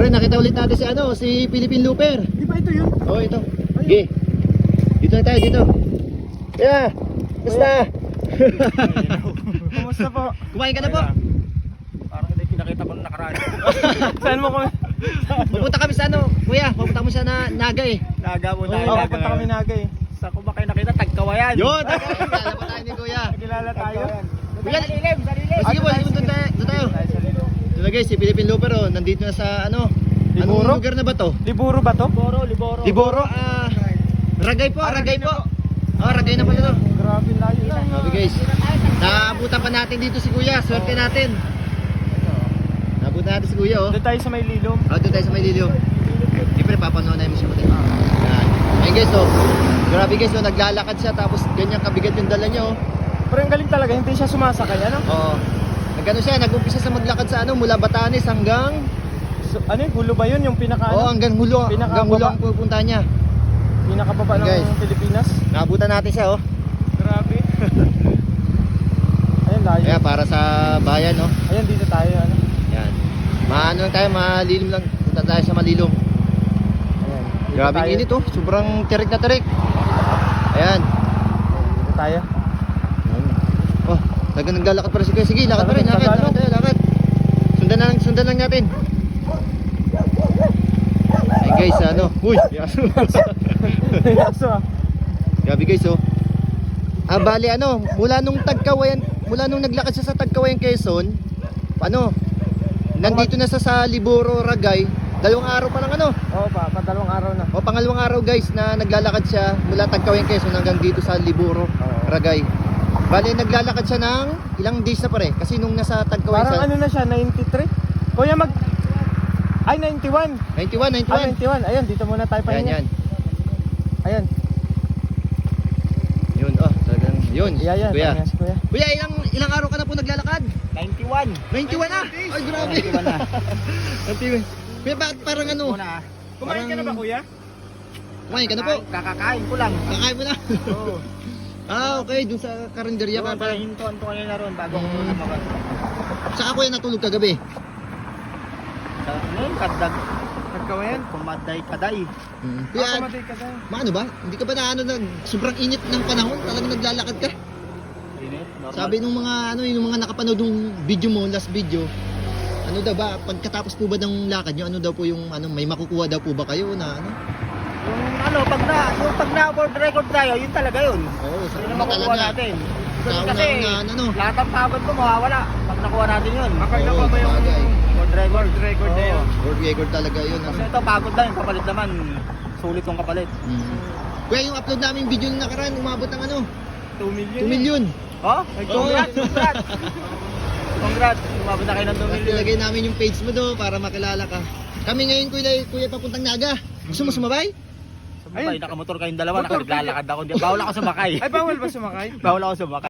Pre, nakita ulit natin si ano, si Philippine Looper. Di ba ito yun? Oh, ito. Sige. Dito na tayo, dito. Yeah. Basta. Kumusta po? Kumain ka na po. Parang hindi pinakita ko nung nakaraan. Saan mo kami? Pupunta kami sa ano, kuya. Pupunta mo sa na, Naga eh. Naga mo Oo, tayo. Oo, naga punta kami naga eh. Sa kung ba kayo nakita, tagkawayan. Yun. Kilala pa tayo ni kuya. Kilala tayo. Kuya, Sa lilim, sa lilim. Sige. Doon tayo. Na guys, si Philippine Looper oh. Nandito na sa ano. Liburo? Anong lugar na ba to? Liburo ba to? Liboro, liboro. Liboro, ah. Ragay po, Ah, Ragay Ragay po. Oh, Ragay na pala to. Grabe layo lang. Sabi guys, naabutan pa natin dito si Kuya. Swerte natin. Naabutan natin si Kuya oh. Doon tayo sa may lilom. Oh, doon tayo sa may lilyo. Siyempre, papanood mo siya pati. Yan. Ayun guys, oh. Grabe guys, oh. Naglalakad siya tapos ganyan kabigat yung dala niya, oh. Pero ang galing talaga, hindi siya sumasakay. Ano? Oo. Nagano siya, nag-umpisa sa maglakad sa ano, mula Batanes hanggang So, ano yung hulo ba yun? Yung pinaka, Oo, ano? hanggang hulo, Pinaka- hanggang hulo ang pupunta niya. pinakababa ng Guys. Pilipinas? Naabutan natin siya, oh. Grabe. Ayun, layo. Kaya para sa bayan, oh. Ayun, dito tayo. Ano? Yan. Maano lang tayo, malilim lang. Punta tayo sa malilom. Ayan. Grabe init, oh. Sobrang tirik na tirik. Ayan. Dito tayo. Talaga naglalakad pa rin si Kuya. Sige, lakad pa rin. Lakad, lakad tayo, lakad. Sundan na lang, sundan lang natin. Ay guys, ano? Uy! yaso. Yaso ah. Grabe guys, oh. Ah, bali ano, mula nung Tagkawayan, mula nung naglakad siya sa Tagkawayan Quezon, ano, nandito na sa sa Liboro, Ragay, dalawang araw pa lang ano. Oo pa, padalawang araw na. O pangalawang araw guys na naglalakad siya mula Tagkawayan Quezon hanggang dito sa Liboro, Oo. Ragay. Bali naglalakad siya ng ilang days na pare kasi nung nasa Tagkawayan Parang sa ano na siya, 93? Kuya mag... Ay, 91! 91, 91. Ah, 91. Ayun, dito muna tayo Yan, pahinga. yan. Ayun. Yun, oh, talagang yun. Yeah, yeah. Kuya. si Kuya. Kuya, ilang ilang araw ka na po naglalakad? 91. 91 na. Ay, grabe. 91 na. 91. Kuya, bakit parang ano? Muna. Kumain ka na ba, Kuya? Kumain ka na po. Kakakain ko lang. Kakain mo na. Oo. ah, okay. Dun sa karinderya Doon, ka pa. parang hintuan ko kanina ron bago ako Mm. lumabas. Saka kuya natulog kagabi. Sa ano yun, kadag. Nagkawayan? Kumaday kaday. Mm. Kuya, Kuya, kumatay ka tayo. maano ba? Hindi ka ba na ano, nag, sobrang init ng panahon? Talagang naglalakad ka? Init. normal. Sabi nung mga ano, yung mga nakapanood ng video mo, last video, ano daw ba, pagkatapos po ba ng lakad nyo, ano daw po yung, ano, may makukuha daw po ba kayo na ano? Yung ano, pag na, yung pag na world record tayo, yun talaga yun. Oo, sa Yun ang makukuha talaga. natin. Sa Kasi, una-unahan, ano? lahat ng pagod mo mawawala pag nakuha natin yun. Oo, ko ba yung bagay. World record. world record na yun? World record talaga yun. Kasi Ano? ito, pagod lang yung kapalit naman. Sulit yung kapalit. Mm. Kuya, yung upload namin video nung nakaraan, umabot ng ano, 2 million. 2 million. Oh, congrats, congrats. Congrats, umabot na kayo ng 2 Tapos million. ilagay namin yung page mo do para makilala ka. Kami ngayon kuya, kuya papuntang Naga. Gusto mo sumabay? Sabay, nakamotor kayong dalawa, naglalakad ako. Di- Bawal ako sumakay. Ay, bawal ba sumakay? Bawal ako sumakay.